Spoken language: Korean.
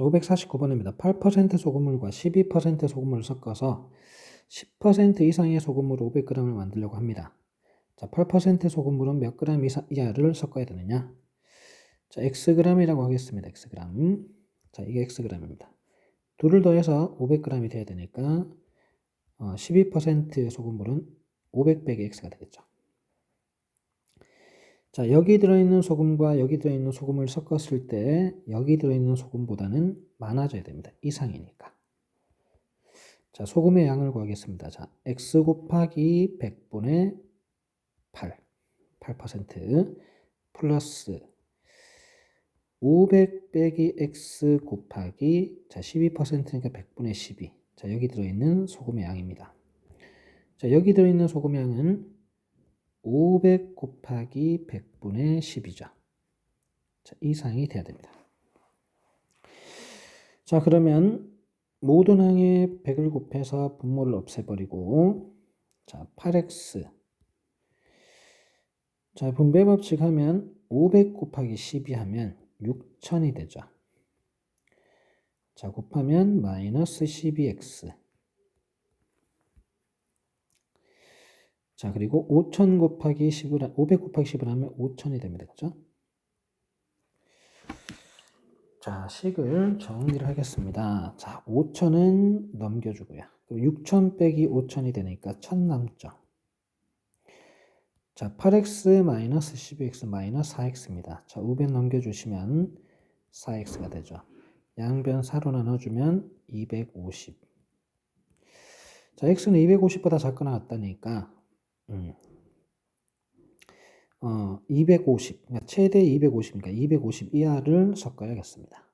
자, 549번입니다. 8% 소금물과 12% 소금물을 섞어서 10% 이상의 소금물로 500g을 만들려고 합니다. 자, 8% 소금물은 몇 이상, 이하를 섞어야 되느냐? 자, xg이라고 하겠습니다. xg. 자, 이게 xg입니다. 둘을 더해서 500g이 돼야 되니까 어, 12% 소금물은 500 빼기 x가 되겠죠. 자, 여기 들어있는 소금과 여기 들어있는 소금을 섞었을 때 여기 들어있는 소금보다는 많아져야 됩니다. 이상이니까. 자, 소금의 양을 구하겠습니다. 자, x 곱하기 100분의 8, 8% 플러스 500 빼기 x 곱하기 자, 12%니까 100분의 12. 자, 여기 들어있는 소금의 양입니다. 자, 여기 들어있는 소금의 양은 500 곱하기 100분의 10이죠. 자, 이상이 돼야 됩니다. 자, 그러면 모든 항에 100을 곱해서 분모를 없애버리고 자, 8x 자, 분배 법칙 하면 500 곱하기 12 하면 6000이 되죠. 자, 곱하면 마이너스 12x 자, 그리고 5000 곱하기 10을, 500 곱하기 10을 하면 5000이 됩니다. 그죠? 자, 식을 정리를 하겠습니다. 자, 5000은 넘겨주고요. 6000 빼기 5000이 되니까 1000 남죠. 자, 8x 마이너스 12x 마이너스 4x입니다. 자, 500 넘겨주시면 4x가 되죠. 양변 4로 나눠주면 250. 자, x는 250보다 작거나 같다니까 음. 어, 250, 그러니까 최대 250, 그러니까 250 이하를 섞어야겠습니다.